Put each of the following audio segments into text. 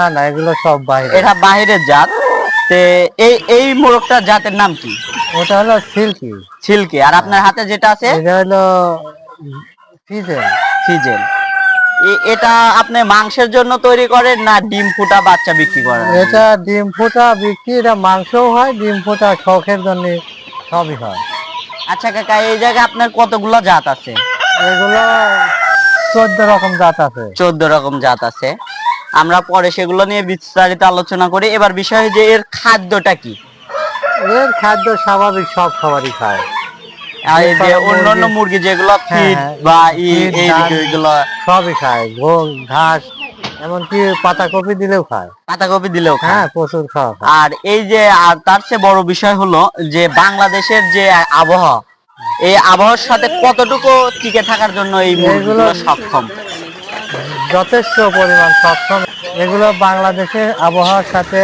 না না এগুলো সব বাইরে। এটা বাহিরের জাত। তে এই এই জাতের নাম কি? ওটা হলো সিল্কি। সিল্কি। আর আপনার হাতে যেটা আছে? এটা হলো ফিজেল। ফিজেল। এটা আপনি মাংসের জন্য তৈরি করেন না ডিম ফুটা বাচ্চা বিক্রি করেন? এটা ডিম ফোটা বিক্রি এটা মাংসও হয় ডিম ফুটা শখের জন্য সবই হয়। আচ্ছা কাকা এই জায়গায় আপনার কতগুলো জাত আছে? এগুলো চোদ্দ রকম জাত আছে। চোদ্দ রকম জাত আছে। আমরা পরে সেগুলো নিয়ে বিস্তারিত আলোচনা করি। এবার বিষয় যে এর খাদ্যটা কি? এর খাদ্য স্বাভাবিক সব খাবারই খায়। আর এই যে অন্যান্য মুরগি- যেগুলো হ্যাঁ, ফিড হ্যাঁ, বা ই feed, এই ধান। এগুলো সবই খায়। ঘোল ঘাস এমনকি পাতাকপি দিলেও খায়। পাতাকপি দিলেও হ্যাঁ প্রচুর খাওয়া আর এই যে আর তার চেয়ে বড় বিষয় হলো যে বাংলাদেশের যে আবহাওয়া এই আবহাওয়ার সাথে কতটুকু টিকে থাকার জন্য এই মুরগিগুলো সক্ষম? যথেষ্ট পরিমাণ সক্ষম। এগুলো বাংলাদেশের আবহাওয়ার সাথে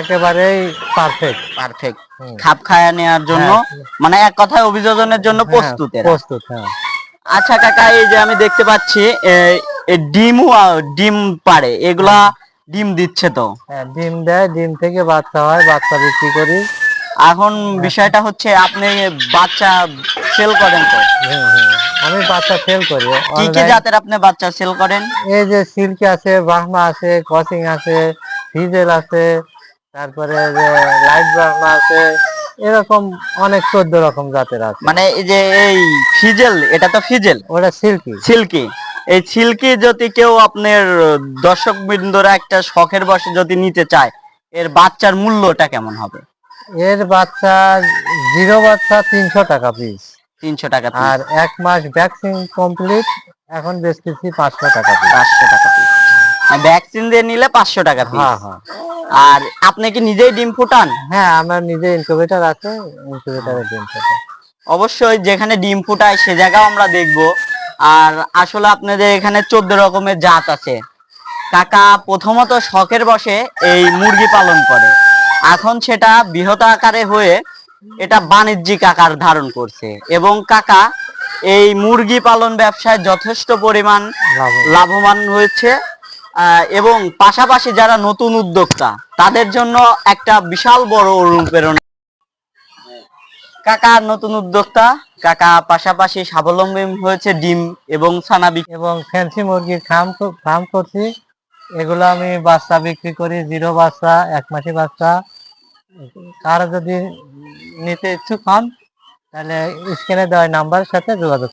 একেবারেই পারফেক্ট পারফেক্ট খাপ খায়া নেওয়ার জন্য হ্যাঁ। মানে এক কথায় অভিযোজনের জন্য প্রস্তুত প্রস্তুত হ্যাঁ। আচ্ছা কাকা এই যে আমি দেখতে পাচ্ছি ডিমও ডিম পারে এগুলা ডিম দিচ্ছে তো? হ্যাঁ, ডিম দেয় ডিম থেকে বাচ্চা হয় বাচ্চা বিক্রি করি। এখন বিষয়টা হচ্ছে আপনি বাচ্চা সেল করেন তো? হুম, হুম। আমি বাচ্চা সেল করি। কি কি জাতের আপনি বাচ্চা সেল করেন? এই যে সিল্কি আছে বাহমা আছে কচিং আছে ফিজেল আছে তারপরে যে লাইট বাহমা আছে এরকম অনেক চোদ্দ রকম জাতের আছে। মানে এই যে এই ফিজেল এটা তো ফিজেল? ওটা সিল্কি। সিল্কি। এই সিল্কি যদি কেউ আপনার দর্শক বৃন্দরা একটা শখের বসে যদি নিতে চায় এর বাচ্চার মূল্যটা কেমন হবে? এর বাচ্চা জিরো বাচ্চা তিনশো টাকা পিস। তিনশো টাকা আর এক মাস ভ্যাকসিন কমপ্লিট এখন বেচতেছি পাঁচশো টাকা পাঁচশো টাকা পিস ভ্যাকসিন দিয়ে নিলে পাঁচশো টাকা পিস হ্যাঁ হ্যাঁ। আর আপনি কি নিজেই ডিম ফুটান? হ্যাঁ আমার নিজে ইনকিউবেটর আছে ইনকিউবেটরে ডিম অবশ্যই যেখানে ডিম ফুটায় সে জায়গাও আমরা দেখব। আর আসলে আপনাদের এখানে চোদ্দ রকমের জাত আছে। কাকা প্রথমত শখের বসে এই মুরগি পালন করে। এখন সেটা বৃহৎ আকারে হয়ে এটা বাণিজ্যিক আকার ধারণ করছে। এবং কাকা এই মুরগি পালন ব্যবসায় যথেষ্ট পরিমাণ লাভবান। হয়েছে। এবং পাশাপাশি যারা নতুন উদ্যোক্তা তাদের জন্য একটা বিশাল বড় অনুপ্রেরণা। কাকা নতুন উদ্যোক্তা। কাকা পাশাপাশি স্বাবলম্বী হয়েছে ডিম এবং ছানা বিক্রি। এবং ফ্যান্সি মুরগির ফার্ম ফার্ম করছি। এগুলো আমি বাচ্চা বিক্রি করি জিরো বাচ্চা এক মাসি বাচ্চা। কারও যদি নিতে ইচ্ছুক হন তাহলে স্ক্রিনে দেওয়া নাম্বারের সাথে যোগাযোগ